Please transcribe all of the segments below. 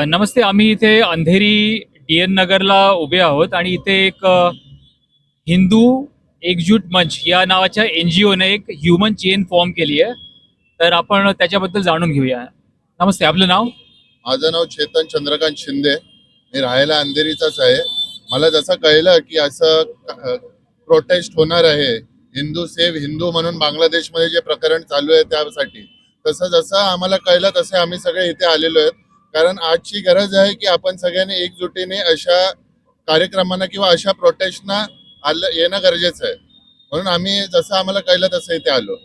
नमस्ते आम्ही इथे Andheri D N नगरला उभे आहोत आणि इथे एक हिंदू एकजूट मंच या नावाच्या एन जी ओने एक ह्युमन चेन फॉर्म केली आहे. तर आपण त्याच्याबद्दल जाणून घेऊया. नमस्ते आपलं नाव? माझं नाव चेतन चंद्रकांत शिंदे. मी राहायला अंधेरीचाच आहे. मला जसं कळलं की असं प्रोटेस्ट होणार आहे. हिंदू सेव हिंदू म्हणून बांगलादेशमध्ये जे प्रकरण चालू आहे त्यासाठी. तसं जसं आम्हाला कळलं तसे आम्ही सगळे इथे आलेलो आहेत. कारण आजची गरज आहे की आपण सगळ्यांनी एकजुटीने अशा कार्यक्रमांना किंवा अशा प्रोटेस्टना आलं येणं गरजेचं आहे. म्हणून आम्ही जसं आम्हाला कळलं तसं इथे आलो.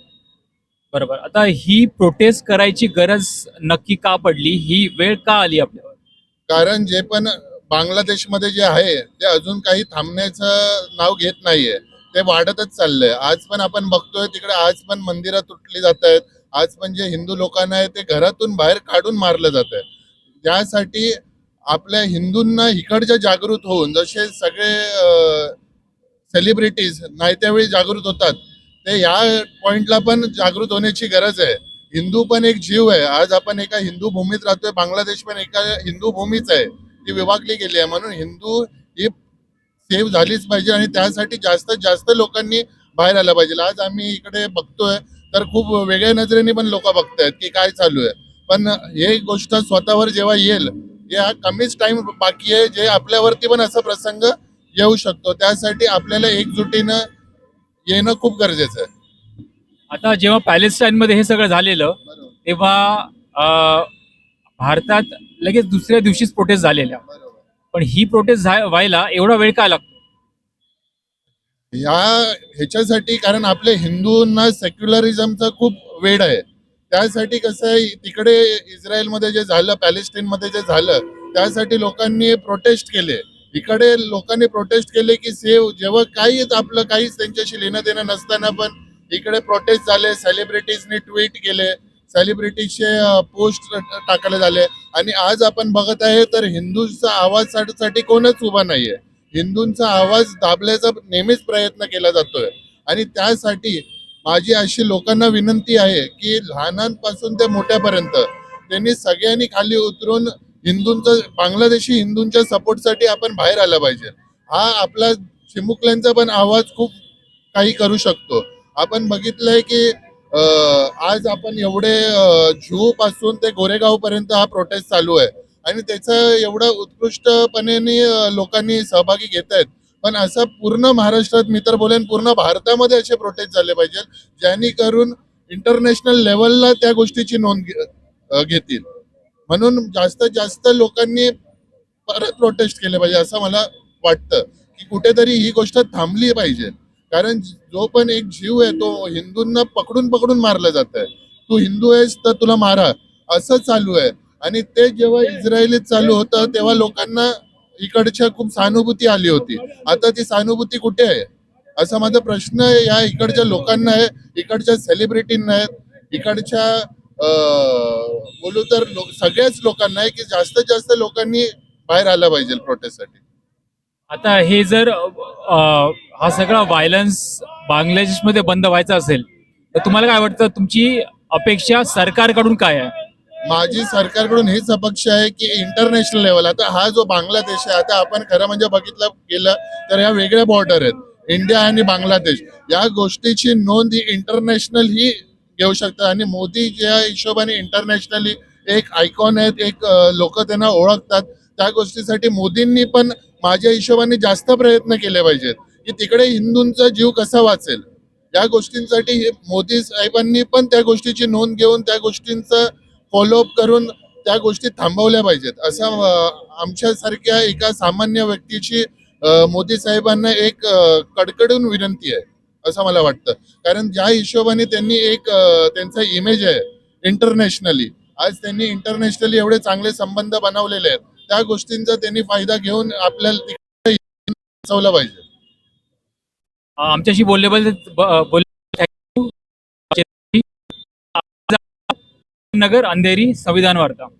बरोबर. आता ही प्रोटेस्ट करायची गरज नक्की का पडली? ही वेळ का आली आपल्यावर? कारण जे पण बांगलादेशमध्ये जे आहे ते अजून काही थांबण्याचं नाव घेत नाहीये. ते वाढतच चाललंय. आज पण आपण बघतोय तिकडे आज पण मंदिरं तुटली जात आहेत. आज पण जे हिंदू लोकांना आहे ते घरातून बाहेर काढून मारलं जात आहे. ज्यासाठी आपल्या हिंदूंना इकडच्या जागृत होऊन जसे सगळे सेलिब्रिटीज नाही त्यावेळी जागृत होतात ते या पॉइंटला पण जागृत होण्याची गरज आहे. हिंदू पण एक जीव आहे. आज आपण एका हिंदू भूमीत राहतोय बांगलादेश पण एका हिंदू भूमीच आहे. ती विभागली गेली आहे. म्हणून हिंदू ही सेव्ह झालीच पाहिजे आणि त्यासाठी जास्तीत जास्त लोकांनी बाहेर आलं पाहिजे. आज आम्ही इकडे बघतोय तर खूप वेगळ्या नजरेने पण लोक बघतायत की काय चालू आहे. पण हे गोष्ट स्वतःवर जेव्हा येईल या कमीच टाइम बाकी आहे जे आपल्यावरती पण असा प्रसंग येऊ शकतो. त्यासाठी आपल्याला एकजुटीनं येणं खूप गरजेचं आहे. आता जेव्हा पॅलेस्टाईनमध्ये हे सगळं झालेलं तेव्हा भारतात लगेच दुसऱ्या दिवशीच प्रोटेस्ट झालेल्या. पण ही प्रोटेस्ट व्हायला एवढा वेळ का लागतो? या ह्याच्यासाठी कारण आपल्या हिंदूंना सेक्युलरिझमचा खूप वेळ आहे. त्यासाठी कसं आहे तिकडे इस्रायलमध्ये जे झालं पॅलेस्टाईनमध्ये जे झालं त्यासाठी लोकांनी प्रोटेस्ट केले. इकडे लोकांनी प्रोटेस्ट केले की सेव जेव्हा काहीच आपलं काहीच त्यांच्याशी लेणं देणं नसताना पण इकडे प्रोटेस्ट झाले सेलिब्रिटीजनी ट्विट केले सेलिब्रिटीजचे पोस्ट टाकले झाले. आणि आज आपण बघत आहे तर हिंदूंचा आवाजसाठी कोणच उभा नाहीये. हिंदूंचा आवाज दाबल्याचा नेहमीच प्रयत्न केला जातोय. आणि त्यासाठी माझी अशी लोकांना विनंती आहे की लहानांपासून ते मोठ्यापर्यंत त्यांनी सगळ्यांनी खाली उतरून हिंदूंचा बांगलादेशी हिंदूंच्या सपोर्टसाठी आपण बाहेर आला पाहिजे. हा आपला चिमुकल्यांचा पण आवाज खूप काही करू शकतो. आपण बघितलंय की आज आपण एवढे जू पासून ते गोरेगाव पर्यंत हा प्रोटेस्ट चालू आहे. आणि त्याचा एवढं उत्कृष्टपणे लोकांनी सहभागी घेत आहेत पण असं पूर्ण महाराष्ट्रात मी तर बोलेन पूर्ण भारतामध्ये असे प्रोटेस्ट झाले पाहिजे ज्यांनी करून इंटरनॅशनल लेवलला त्या गोष्टीची नोंद घेतील. म्हणून जास्तीत जास्त लोकांनी परत प्रोटेस्ट केले पाहिजे असं मला वाटतं की कुठेतरी ही गोष्ट थांबली पाहिजे. कारण जो पण एक जीव आहे तो हिंदूंना पकडून पकडून मारला जात आहे तू हिंदू आहेस तर तुला मारा. असं चालू आहे. आणि ते जेव्हा इस्रायलीत चालू होतं तेव्हा लोकांना इकडच्या खूप सहानुभूती आली होती. आता ती सहानुभूती कुठे आहे? असा माझा प्रश्न या इकडच्या लोकांना आहे इकडच्या सेलिब्रिटींना आहे इकडच्या बोलू तर लो- सगळ्याच लोकांना आहे की जास्तीत जास्त लोकांनी बाहेर आलं पाहिजे प्रोटेस्टसाठी आता हे जर हा सगळा व्हायलन्स बांगलादेशमध्ये बंद व्हायचा असेल तर तुम्हाला काय वाटतं? तुमची अपेक्षा सरकारकडून काय आहे? माझी सरकारकडून हीच अपेक्षा आहे की इंटरनॅशनल लेवल आता हा जो बांगलादेश आहे आता आपण खरं म्हणजे बघितलं गेलं तर या वेगळ्या बॉर्डर आहेत. इंडिया आणि बांगलादेश. या गोष्टीची नोंद ही इंटरनॅशनल ही घेऊ शकतात. आणि मोदी ज्या हिशोबाने इंटरनॅशनली एक आयकॉन आहेत एक लोक त्यांना ओळखतात त्या गोष्टीसाठी मोदींनी पण माझ्या हिशोबाने जास्त प्रयत्न केले पाहिजेत. की तिकडे हिंदूंचा जीव कसा वाचेल? या गोष्टींसाठी हे मोदी साहेबांनी पण त्या गोष्टीची नोंद घेऊन त्या गोष्टींचं फॉलोअप करून त्या गोष्टी थांबवल्या पाहिजेत. असं आमच्यासारख्या एका सामान्य व्यक्तीची मोदी साहेबांना एक कडकडून विनंती आहे असं मला वाटतं. कारण ज्या हिशोबाने त्यांनी एक त्यांचा इमेज आहे इंटरनॅशनली आज त्यांनी इंटरनॅशनली एवढे चांगले संबंध बनवलेले आहेत त्या गोष्टींचा त्यांनी फायदा घेऊन आपल्याला पाहिजे. आमच्याशी बोलले बोल नगर अंधेरी संविधान वार्ता.